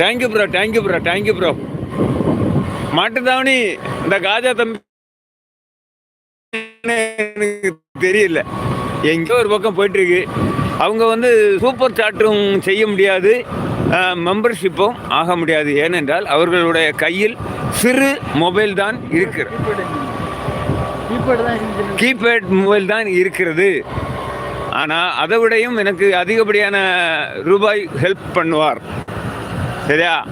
Thank you bro thank you bro thank you bro Mattuthavani இந்த காஜா தம்பி எனக்கு தெரியல. எங்கேயோ ஒரு பக்கம் போயிட்டு இருக்கு அவங்க வந்து சூப்பர் சாட்டும் செய்ய முடியாது. மெம்பர்ஷிப்பும் ஆக முடியாது. ஏனென்றால் அவர்களுடைய கையில் சிறு மொபைல் தான் இருக்கிறது. கீபேட் மொபைல் தான் இருக்கிறது. ஆனால் அதை விடையும் எனக்கு அதிகப்படியான ரூபாய் ஹெல்ப் பண்ணுவார். சரியா?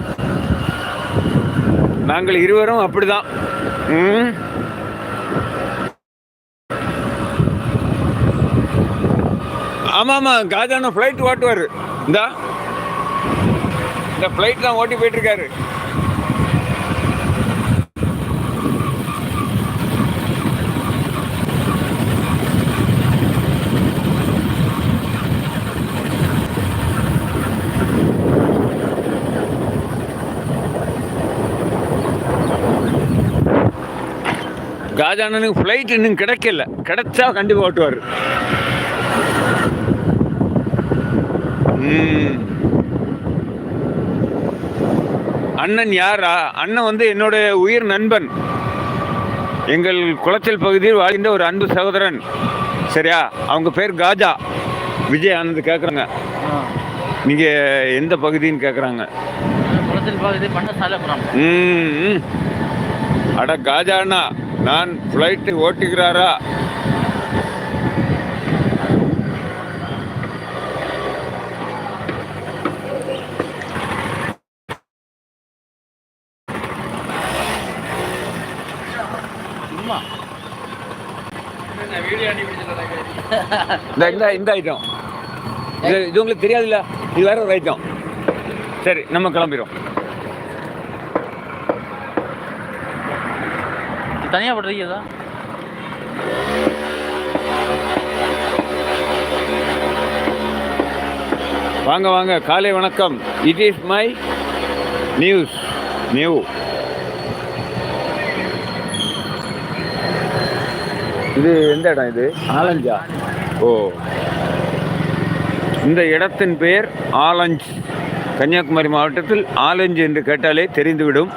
நாங்கள் இருவரும் அப்படிதான். ம். ஆமாம் ஆமாம் காஜான ஃப்ளைட் ஓட்டுவார். இந்தா. இந்த ஃப்ளைட் தான் ஓட்டி போயிட்டு காஜானனுக்கு ஃப்ளைட் இன்னும் கிடைக்கல. கிடைச்சா கண்டிப்பாக ஓட்டுவார். அண்ணன் யாரா? அண்ணன் வந்து என்னுடைய உயிர் நண்பன். எங்கள் குளச்சல் பகுதியில் வாழ்கின்ற ஒரு அன்பு சகோதரன். சரியா? அவங்க பேர் காஜா. விஜய் ஆனந்த் கேட்குறாங்க நீங்கள் எந்த பகுதின்னு கேட்குறாங்க குளத்தில் பகுதி ம். அட காஜாண்ணா நான் ஃப்ளைட்டு ஓட்டுகிறாரா? இந்த இந்த ஐட்டம் இது இது உங்களுக்கு தெரியாதுல்ல? இது வேற ஒரு ஐட்டம் சரி நம்ம கிளம்பிடும் தனியாக போட்டுருக்கீதா வாங்க வாங்க. காலை வணக்கம். It is my news new இது எந்த இடம் இது? ஆலஞ்சா. ஓ. இந்த இடத்தின் பெயர் ஆலஞ்ச். கன்னியாகுமரி மாவட்டத்தில் ஆலஞ்சு என்று கேட்டாலே தெரிந்துவிடும்.